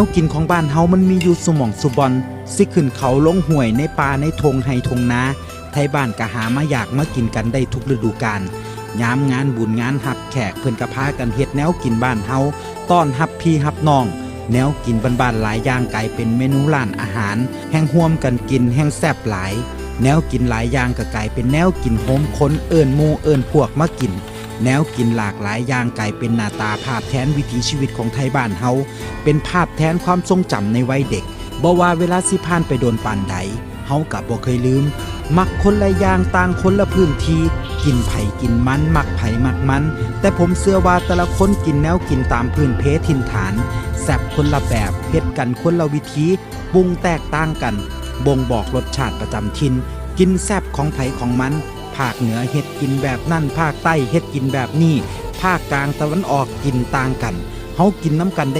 วกินของบ้านเฮามันมีอยู่สมองสุบอนสิขึ้นเขาลงห้วยในป่าในทงไฮทงนาไทยบ้านก็หามาอยากมากินกันได้ทุกฤดูกาลยามงานบุญงานหับแขกเพิ่อนก็พากันเฮ็ดแนวกินบ้านเฮาต้อนรับพี่รับน้อง แนวกินบ้านๆหลายอย่างกลายเป็นเมนูร้านอาหาร แห่งห่วมกันกินแห่งแซ่บหลาย แนวกินหลายอย่างก็กลายเป็นแนวกินโฮมค้นเอิญมูเอิญพวกมากิน แนวกินหลากหลายอย่างกลายเป็นหน้าตาภาพแทนวิถีชีวิตของไทยบ้านเฮาเป็นภาพแทนความทรงจำในวัยเด็กบ่ว่าเวลาสิผ่านไปโดนปานใดเฮากับบ่เคยลืม มักคนละอย่างต่างคนละพื้นที่กินไผ่กินมันมักไผ่มักมัน แต่ผมเชื่อว่าแต่ละคนกินแนวกินตามพื้นเพถิ่นฐานแซบคนละแบบเฮ็ดกันคนละวิธีปรุงแตกต่างกัน บ่งบอกรสชาติประจำถิ่นกินแซบของไผของมัน ภาคเหนือเฮ็ดกินแบบนั่นภาคใต้เฮ็ดกินแบบนี้ภาคกลางตะวันออกกินต่างกันเฮากินน้ำกันได้